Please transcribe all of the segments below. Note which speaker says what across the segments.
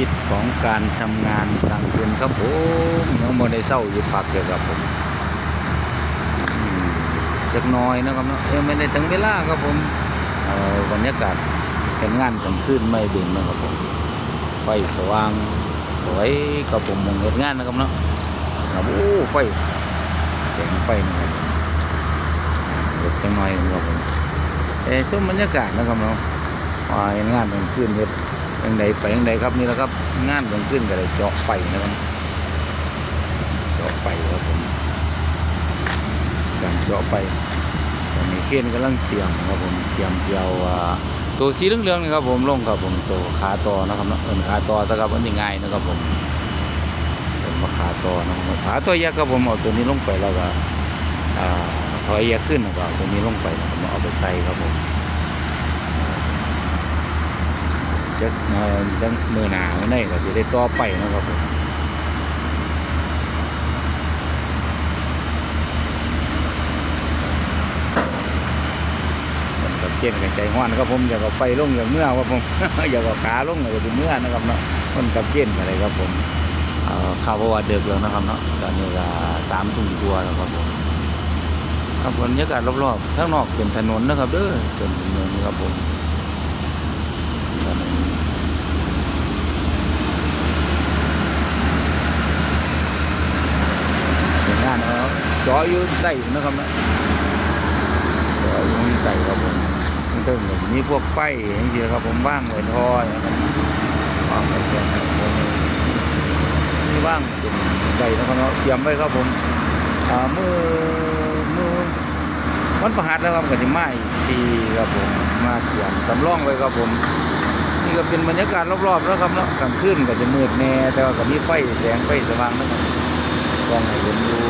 Speaker 1: วิตของการทำงานกลางคืนครับผมยังโมได้เศร้าอยู่พักเดียวครับผมจักน้อยนะครับเนาะยังไม่ได้ถึงเวลาครับผมบรรยากาศเห็นงานกลางคืนไม่เบ่งนะครับผมไฟสว่างสวยครับผมมองเห็นงานนะครับเนาะครับโอ้ไฟแสงไฟนี่ครับเด็กจังหน่อยครับผมแต่ส้มบรรยากาศนะครับเนาะงานกลางคืนเฮ็ด ยังไงไปยังไงครับนี่แหละครับ งานเกิดขึ้นก็เลยเจาะไปนะครับเจาะไปครับผมการเจาะไปตอนนี้เคนกำลังเตรียมครับผมเตรียมเสียวตัวสีเหลืองๆนี่ครับผมลงครับผมตัวขาต่อนะครับเอินขาต่อซะครับอันนี้ง่ายนะครับผมเป็นมาขาต่อนะครับขาตัวแยกครับผมเอาตัวนี้ลงไปแล้วก็อ่าถอยแยกขึ้นแล้วก็เอาตัวนี้ลงไปนะครับเอาไปใส่ครับผม จะเอ่อจังมือหนาเมื่อไหร่ก็จะได้ต่อไปนะครับผมกับเกณฑ์กันใจห้อนครับผมอยากเอาไฟลงอย่างเมื่อครับผมอยากเอาขาลงอย่างเมื่อนะครับเนาะมันกับเกณฑ์อะไรครับผมข่าวประวัติเดือดแล้วนะครับเนาะตอนนี้ก็สามทุ่มกว่าแล้วครับผมครับบรรยากาศรอบๆข้างนอกเป็นถนนนะครับเด้อเป็นถนนครับผม งานเอาเจาะอยู่ใต้นะครับนะเจาะอยู่ใต้ครับผมมันตึงแบบมีพวกไฟอย่างเงี้ยครับผมว่างไว้ทอนะครับว่างไว้แค่นั้นผมมีว่างเป็นใดนะครับเนาะเตรียมไว้ครับผมอ่ามือมือวันประหัสนะครับกับที่ไม้สี่ครับผมมาเตรียมสำรองไว้ครับผม นี่ก็เป็นบรรยากาศรอบๆแล้วครับเนาะกลางคืนก็จะมืดแน่แต่ว่าก็มีไฟแสงไฟสว่างนะครับส่องให้เห็นอยู่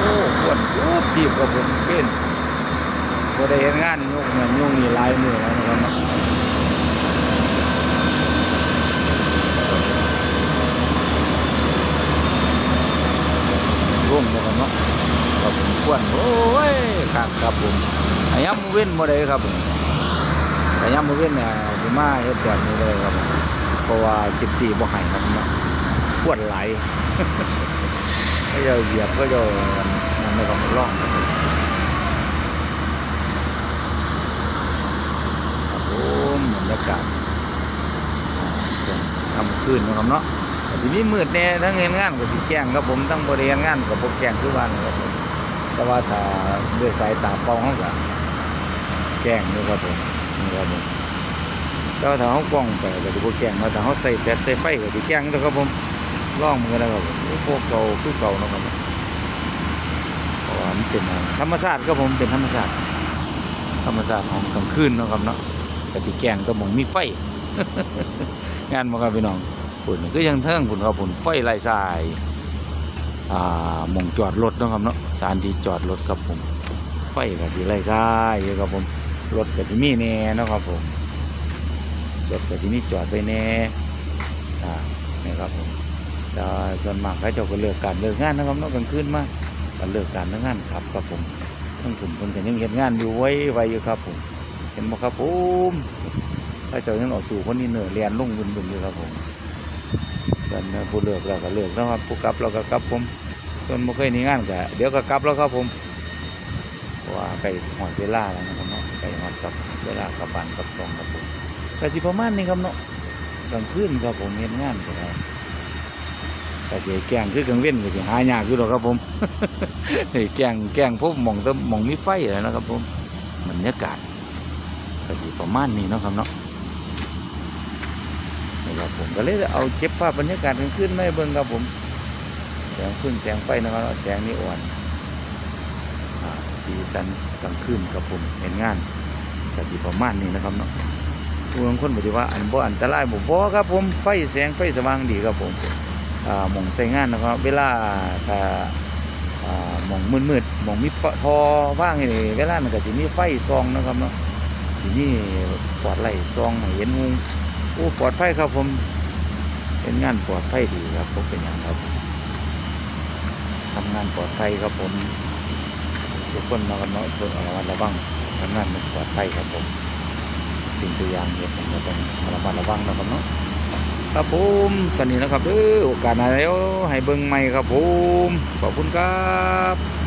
Speaker 1: โอ้ปวดยุบทีบกับผมเป็นพอได้เห็นงานยกเงินยุ่งนี่ลายมือแล้วนะครับเนาะร่วมนะครับเนาะ ครับควรโอ้ยครับครับผมอาย้ำมือเว้นบ่ได้ครับผมอาย้ำมือเว้นเนี่ยสิมาเฮ็ดแบบนี้เลยครับผมเพราะว่า14บ่ให้ครับเนาะปวดไหลก็จะเหยียบก็จะนั่นนะครับร่องครับผมครับผมบรรยากาศทำคืนนะครับเนาะทีนี้มืดแน่ทั้งเงินงานก็สิแจ้งครับผมทั้งบริเวณงานก็บ่แจ้งคือว่านครับผม แต่ว่าถ้าด้วยสายตาปล่าเฮาก็แกล้งนี่ครับผมนี่ครับผมแต่ว่าถ้าเขากล้องไปก็จะพวกแกล้งมาถ้าเขาใส่แฟลชใส่ไฟก็จะแกล้งนะครับผมล่องมือนะครับผมพวกเก่าคือเก่านะครับเพราะว่ามันเป็นธรรมชาติครับผมเป็นธรรมชาติธรรมชาติของกลางคืนนะครับเนาะก็จะแกงก็มองมีไฟ งานมาครับพี่น้องปุ่นก็ยังเทิงปุ่นครับปุ่นไฟไล่สาย อ่ามองจอดรถนะครับเนาะสถานที่จอดรถครับผมไฟก็สิไล่ซ้ายอยู่ครับผมรถก็สิมีแน่นะครับผมรถก็สิมีจอดไปแน่อ่านี่ครับผมแต่ส่วนมากเขาเจ้าก็เลิกการเลิกงานนะครับเนาะกลางคืนมาก็เลิกการเลิกงานครับครับผมทั้งผมคนก็ยังเห็นงานอยู่ไว้ไว้อยู่ครับผมเห็นบ่ครับผมเขาเจ้ายังออกตู่คนนี้เหนื่อยเรียนลงบุญๆอยู่ครับผม ส่วนผู้เลิกเราก็เลิกนะครับผู้กลับเราก็กลับผมส่วนบ่เคยมีงานก็เดี๋ยวก็กลับแล้วครับผมว่าไก่หอดเวลาแล้วนะครับเนาะไก่หอดกับเวลากับบานกับซองครับผมก็สิประมาณนี้ครับเนาะกลางคืนครับผมเฮ็ดงานก็ได้ก็สิให้แกล้งคือกลางเว้นก็สิหายากอยู่หรอกครับผมให้แกงแกงพวกมองตหมองมีไฟแล้วนะครับผมบรรยากาศก็สิประมาณนี้เนาะครับเนาะ ครับผมก็เลยเอาเก็บภาพบรรยากาศกลางคืนมาให้เบิ่งครับผมแสงขึ้นแสงไฟนะครับแสงนีอ่อนอสีสันกลางคืนกับผมเห็นงานกสิประมาณนี้นะครับเนาะผู้บางคนบอกว่าอันบ่อันตรายบ่บ่ครับผมไฟแสงไฟสว่างดีครับผมอ่าหมองใส่งานนะครับ เวลาถ้าอ่ามองมืดๆหมองมีปะทอว่างนี่เวลามันก็สิมีไฟส่องนะครับเนาะสิมีสปอตไลท์ส่องเห็นมุง โอ้ปลอดภัยครับผมเป็นงานปลอดภัยดีครับผมเป็นอย่างครับทำงานปลอดภัยครับผมทุกคนนะครับเนาะตัวระมัดระวังทำงานมันปลอดภัยครับผม สิ่งตัวอย่างเฮ็ดผมก็ต้องระมัดระวังนะครับเนาะครับผมตอนนี้นะครับเด้อโอกาสหน้าแล้วให้เบิ่งใหม่ครับผมขอบคุณครับ